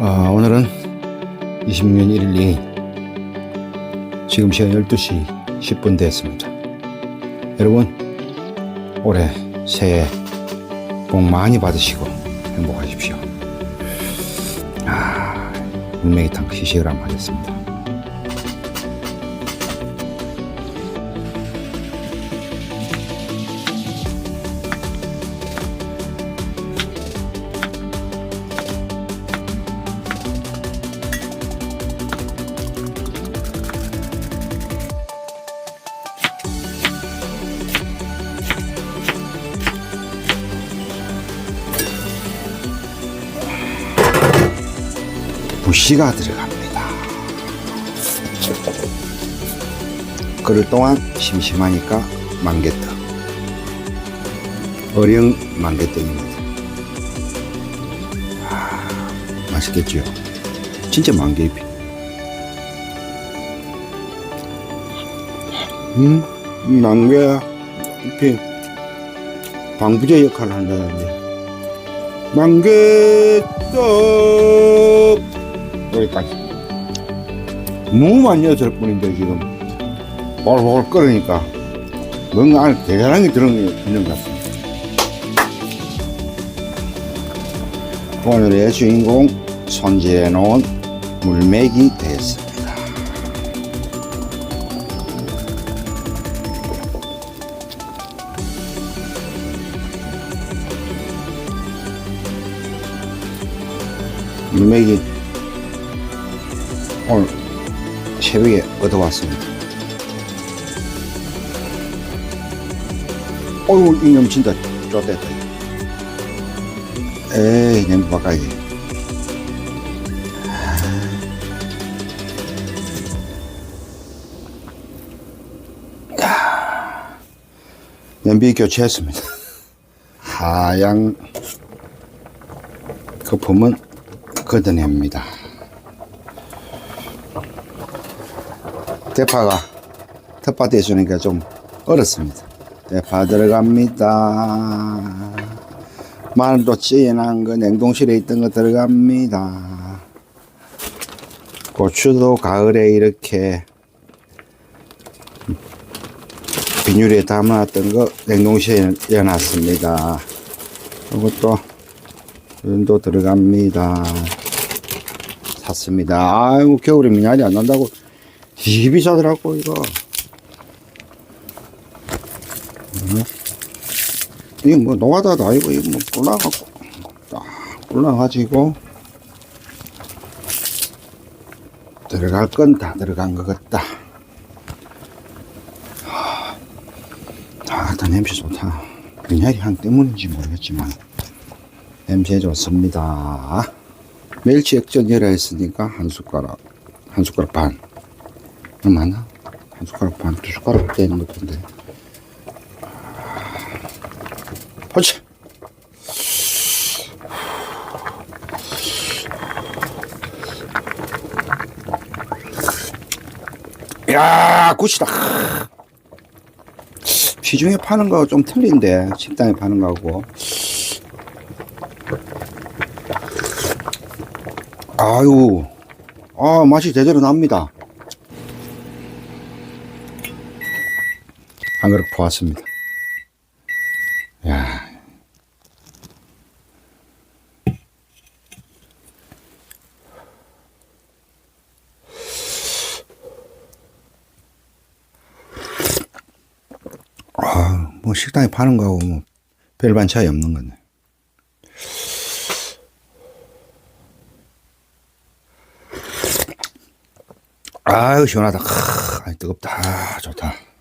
아, 오늘은 26년 1일 2일 지금 시간 12시 10분 됐습니다. 여러분 올해 새해 복 많이 받으시고 행복하십시오. 아, 물메기탕 시식을 한번 하겠습니다. 부시가 들어갑니다. 끓을 동안 심심하니까 만개떡. 어령 만개떡입니다. 아, 맛있겠죠? 진짜 만개잎이. 음, 만개 잎이 방부제 역할을 한다는데. 만개떡! 여기까지. 무만 여덟 분인데 지금 볼볼 끓으니까 뭔가 안에 대단한 게 들어있는 것 같습니다. 오늘의 주인공 손질해 놓은 물맥이 됐습니다. 물맥이 오늘 새벽에 얻어왔습니다. 어이구, 이놈 진짜 쫄됐다. 에이, 냄새 바꿔야지. 야, 연비 교체했습니다. 하양 거품은 걷어냅니다. 대파가 텃밭에 있으니까 좀 얼었습니다. 대파 들어갑니다. 마늘도 찌어난 거 냉동실에 있던 거 들어갑니다. 고추도 가을에 이렇게 비닐에 담아놨던 거 냉동실에 넣어놨습니다. 이것도 연도 들어갑니다. 샀습니다. 아이고 겨울에 미나리 안 난다고 이 비싸더라고 이거. 응? 이게 뭐 노가다도 아니고 이거 뭐 불나갖고. 딱 불나가지고 들어갈 건 다 들어간 것 같다. 아다 냄새 좋다. 미나리 향 때문인지 모르겠지만 냄새 좋습니다. 멸치 액젓 열어 했으니까 한 숟가락 한 숟가락 반 얼마나? 한 숟가락 반, 두 숟가락 되는 것 같은데. 그렇지. 야, 굿이다. 시중에 파는 거좀 틀린데, 식당에 파는 거하고. 아유, 아, 맛이 제대로 납니다. 한 그릇 보았습니다. 야. 아, 뭐 식당에 파는 거하고 뭐 별반 차이 없는 거네. 아유 시원하다. 크, 아이 뜨겁다. 아, 좋다.